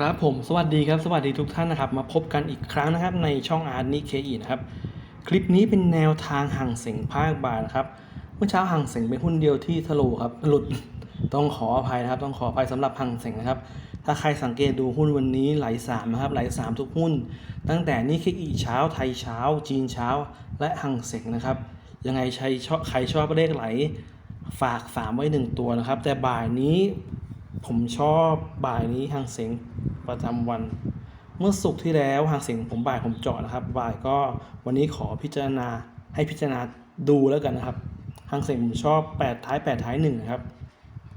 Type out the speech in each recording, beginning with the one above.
ครับผมสวัสดีครับสวัสดีทุกท่านนะครับ มาพบกันอีกครั้งนะครับในช่องอาร์ตนิเคอีนะครับ คลิปนี้เป็นแนวทางห่างเสงภาคบ่ายนะครับ เมื่อเช้าห่างเสงเป็นหุ้นเดียวที่ทะลุครับหลุดต้องขออภัยนะครับ ต้องขออภัยสำหรับห่างเสงนะครับ ถ้าใครสังเกตดูหุ้นวันนี้ไหลสามนะครับไหลสามทุกหุ้น ตั้งแต่นิเคอีเช้าไทยเช้า จีนเช้า และห่างเสงนะครับยังไงใครชอบใครชอบเลขไหลฝากสามไว้หนึ่งตัวนะครับ แต่บ่ายนี้ผมชอบบ่ายนี้หางเสง ประจำวัน เมื่อสุกที่แล้วหางเสียงผมบ่ายผมเจาะนะครับ บ่ายก็วันนี้ขอพิจารณาให้พิจารณาดูแล้วกันนะครับหางเสียงผมชอบ 8 ท้าย 8 ท้าย1นะครับ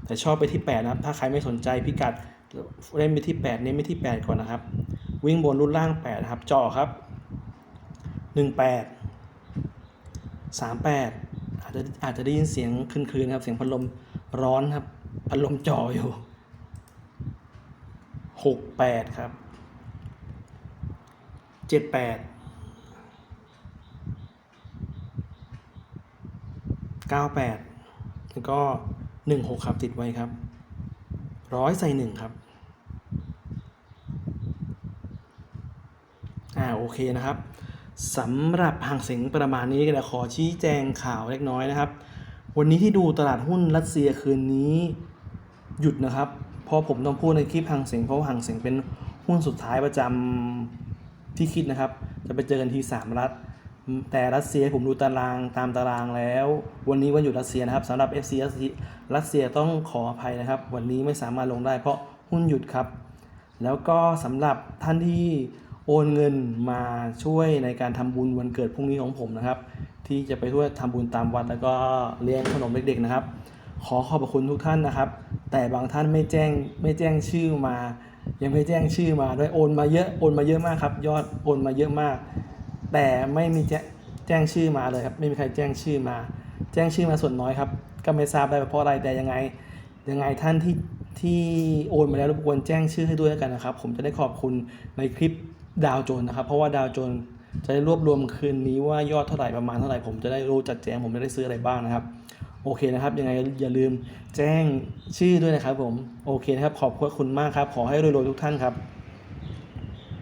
แต่ชอบไปที่ 8 นะครับถ้าใครไม่สนใจพิกัดเล่นไปที่ 8 เน้นไปที่ 8 ก่อนนะครับ วิ่งบนรุ่นล่าง8นะครับเจาะครับ 18 38 อาจจะอาจจะได้ยินเสียงคืนๆครับ เสียงพัดลมร้อนครับ พัดลมจ่ออยู่ หกแปดครับเจ็ดแปดเก้าแปดแล้วก็หนึ่งหกครับติดไว้ครับร้อยใส่หนึ่งครับอ่าโอเคนะครับสำหรับห่างเสียงประมาณนี้ก็ขอชี้แจงข่าวเล็กน้อยนะครับ วันนี้ที่ดูตลาดหุ้นรัสเซียคืนนี้หยุดนะครับ เพราะผมต้องพูดในคลิปห่างเสียงเพราะห่างเสียงเป็นหุ้นสุดท้ายประจำที่คิดนะครับ จะไปเจอกันที่ 3 รัฐ แต่รัสเซียผมดูตารางตามตารางแล้ว วันนี้วันหยุดรัสเซียนะครับสำหรับ FC รัสเซียรัสเซียต้องขออภัยนะครับ วันนี้ไม่สามารถลงได้เพราะหุ้นหยุดครับ แล้วก็สำหรับท่านที่โอนเงินมาช่วยในการทำบุญวันเกิดพรุ่งนี้ของผมนะครับ ที่จะไปช่วยทำบุญตามวัดแล้วก็เลี้ยงขนมเด็กๆนะครับ ขอขอบพระคุณทุกท่านนะครับ แต่บางท่านไม่แจ้งไม่แจ้งชื่อมา ยังไม่แจ้งชื่อมาด้วยโอนมาเยอะโอนมาเยอะมากครับ ยอดโอนมาเยอะมาก แต่ไม่มีแจ้งแจ้งชื่อมาเลยครับ ไม่มีใครแจ้งชื่อมา แจ้งชื่อมาส่วนน้อยครับ ก็ไม่ทราบได้เพราะอะไรแต่ยังไงยังไงท่านที่ที่โอนมาแล้วรบกวนแจ้งชื่อให้ด้วยกันนะครับ ผมจะได้ขอบคุณในคลิปดาวโจนนะครับ เพราะว่าดาวโจนจะได้รวบรวมคืนนี้ว่ายอดเท่าไหร่ประมาณเท่าไหร่ผมจะได้รู้จัดแจงผมจะได้ซื้ออะไรบ้างนะครับ โอเคนะครับยังไงอย่าลืมแจ้งชื่อด้วยนะครับผมโอเคนะครับขอบคุณมากครับ ขอให้รวยๆทุกท่านครับ